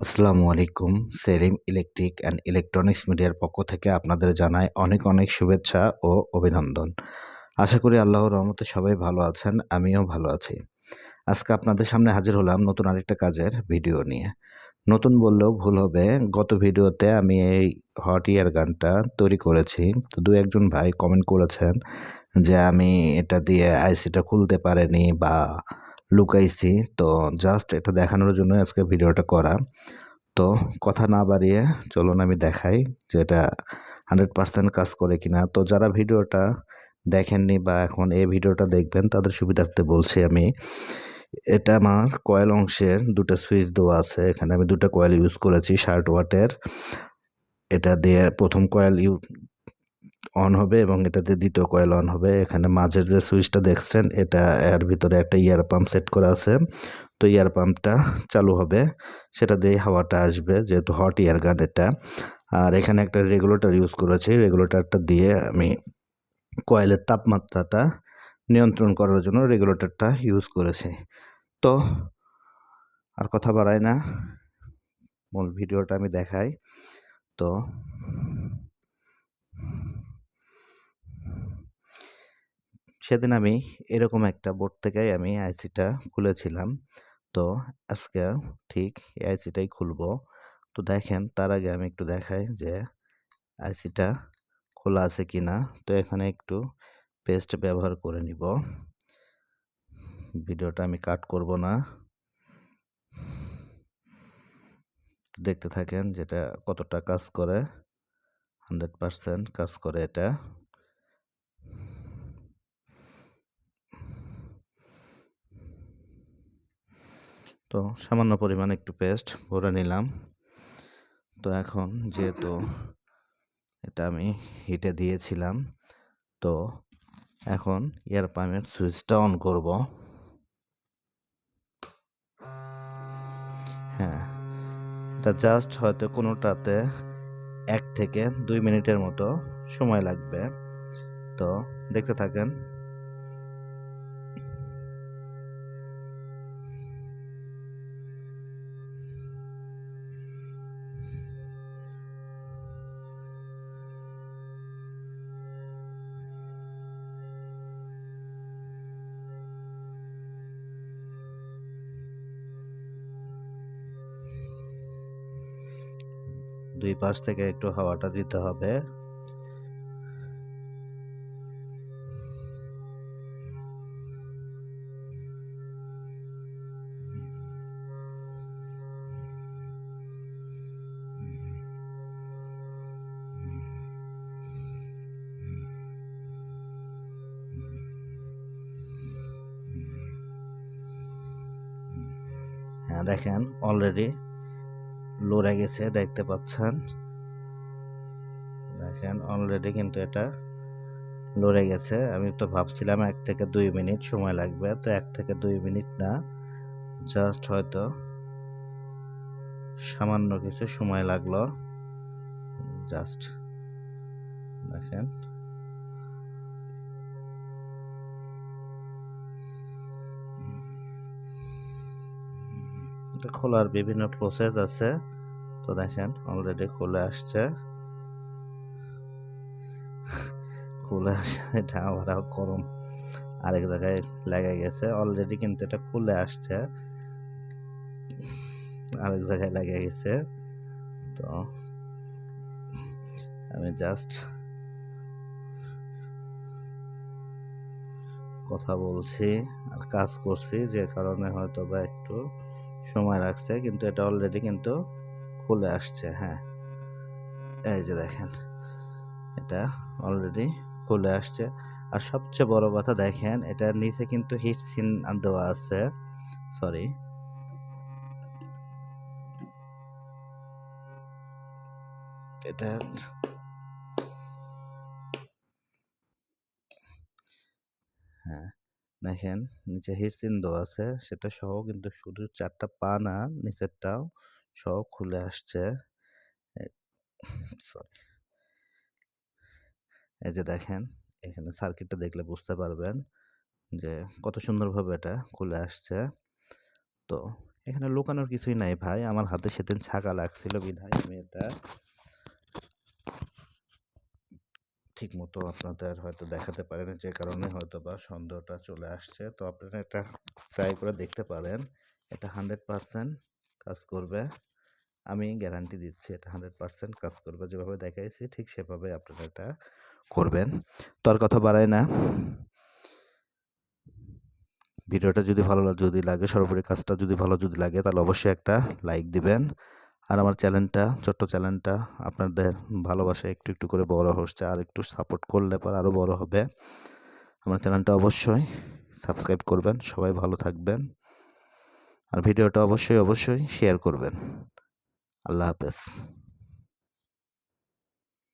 আসসালামু আলাইকুম। Selim electric and electronics মিডিয়ার পক্ষ থেকে আপনাদের জানাই অনেক অনেক শুভেচ্ছা ও অভিনন্দন। আশা করি আল্লাহর রহমতে সবাই ভালো আছেন, আমিও ভালো আছি। আজকে আপনাদের সামনে হাজির হলাম নতুন আরেকটা কাজের ভিডিও নিয়ে। নতুন বললেও ভুল হবে, গত ভিডিওতে আমি এই হট ইয়ার গানটা তৈরি করেছি। তো দু একজন ভাই কমেন্ট করেছেন যে আমি এটা দিয়ে আইসিটা খুলতে পারিনি বা লুকাইছি। তো জাস্ট এটা দেখানোর জন্য আজকে ভিডিওটা করা। তো কথা না বাড়িয়ে চলুন আমি দেখাই যে এটা হান্ড্রেড পার্সেন্ট কাজ করে কিনা। তো যারা ভিডিওটা দেখেননি বা এখন এই ভিডিওটা দেখবেন, তাদের সুবিধার্থে বলছি আমি, এটা আমার কয়েল অংশের দুটো সুইচ দেওয়া আছে। এখানে আমি দুটো কয়েল ইউজ করেছি শার্ট ওয়াটের এটা দিয়ে প্রথম কয়েল ইউ অন হবে এবং এটাতে দ্বিতীয় কয়েল অন হবে। এখানে মাঝের যে সুইচটা দেখছেন, এটা এর ভিতরে একটা ইয়ার পাম্প সেট করা আছে। তো ইয়ার পাম্পটা চালু হবে। সেটা দিয়ে হাওয়াটা আসবে, যেহেতু হট ইয়ার গান এটা। আর এখানে একটা রেগুলেটর ইউজ করেছি। রেগুলেটরটা দিয়ে আমি কয়েলের তাপমাত্রাটা নিয়ন্ত্রণ করার জন্য রেগুলেটরটা ইউজ করেছি। তো আর কথা বাড়াই না। মূল ভিডিওটা আমি দেখাই। তো সেদিন আমি এরকম একটা বোর্ড থেকেই আমি আইসিটা খুলেছিলাম। তো আজকে ঠিক এই আইসিটাই খুলব। তো দেখেন, তার আগে আমি একটু দেখাই যে আইসিটা খোলা আছে কি না তো এখানে একটু পেস্ট ব্যবহার করে নিব। ভিডিওটা আমি কাট করব না। দেখতে থাকেন যেটা কতটা কাজ করে। হান্ড্রেড পারসেন্ট কাজ করে এটা। তো সামান্য পরিমাণ একটু পেস্ট ভরে নিলাম। তো এখন যেহেতু এটা আমি হিটে দিয়েছিলাম, তো এখন এয়ার পাম্পের সুইচটা অন করব। হ্যাঁ এটা জাস্ট হয়তো কোনোটাতে এক থেকে দুই মিনিটের মতো সময় লাগবে। তো দেখতে থাকেন দুই পাশ থেকে একটু হাওয়াটা দিতে হবে। হ্যাঁ দেখেন অলরেডি লড়ে গেছে, দেখতে পাচ্ছেন। দেখেন অলরেডি কিন্তু এটা লড়ে গেছে। আমি তো ভাবছিলাম এক থেকে দুই মিনিট সময় লাগবে, তো এক থেকে দুই মিনিট না জাস্ট হয়তো সামান্য কিছু সময় লাগল। জাস্ট দেখেন। খোলার বিভিন্ন প্রসেস আছে। তো দেখেন অলরেডি খুলে আসছে। খুলে আসছে এটা আবার গরম। আরেক জায়গায় লেগে গেছে অলরেডি কিন্তু এটা খুলে আসছে। আরেক জায়গায় লেগে গেছে। তো আমি জাস্ট কথা বলছি আর কাজ করছি, যে কারণে হয়তো বা একটু সময় লাগছে, কিন্তু এটা অলরেডি কিন্তু খুলে আসছে হ্যাঁ। এই যে দেখেন, এটা অলরেডি খুলে আসছে। আর সবচেয়ে বড় কথা দেখেন, এটার নিচে কিন্তু হিট সিন দেওয়া আছে। সরি এটা হ্যাঁ দেখেন, নিচে হিটসিন দেওয়া আছে, সেটা সহ কিন্তু শুধু চারটা পা না, নিচেরটাও। সহ খুলে আসছে। সরি এই যে দেখেন, এখানে সার্কিটটা দেখলে বুঝতে পারবেন যে কত সুন্দরভাবে এটা খুলে আসছে। তো, এখানে লুকানোর কিছুই নাই ভাই। আমার হাতে সেদিন ছাকা লাগছিল বিধায় আমি এটা ঠিক মতো আপনাদের হয়তো দেখাতে পারেন, যে কারণে হয়তো বা সন্দেহটা চলে আসছে। তো আপনারা এটা ট্রাই করে দেখতে পারেন। এটা হান্ড্রেড পারসেন্ট কাজ করবে। আমি গ্যারান্টি দিচ্ছি এটা হান্ড্রেড পারসেন্ট কাজ করবে। যেভাবে দেখাইছি ঠিক সেভাবে আপনারা এটা করবেন। তো আর কথা বাড়াই না। ভিডিওটা যদি ভালো যদি লাগে, সর্বোপরি কাজটা যদি ভালো যদি লাগে, তাহলে অবশ্যই একটা লাইক দিবেন। আর আমার চ্যানেলটা, ছোট্ট চ্যানেলটা আপনাদের ভালোবাসা একটু একটু করে বড় হচ্ছে। আর একটু সাপোর্ট করলে পর আরও বড় হবে। আমার চ্যানেলটা অবশ্যই সাবস্ক্রাইব করবেন। সবাই ভালো থাকবেন। আর ভিডিওটা অবশ্যই অবশ্যই শেয়ার করবেন। আল্লাহ হাফেজ।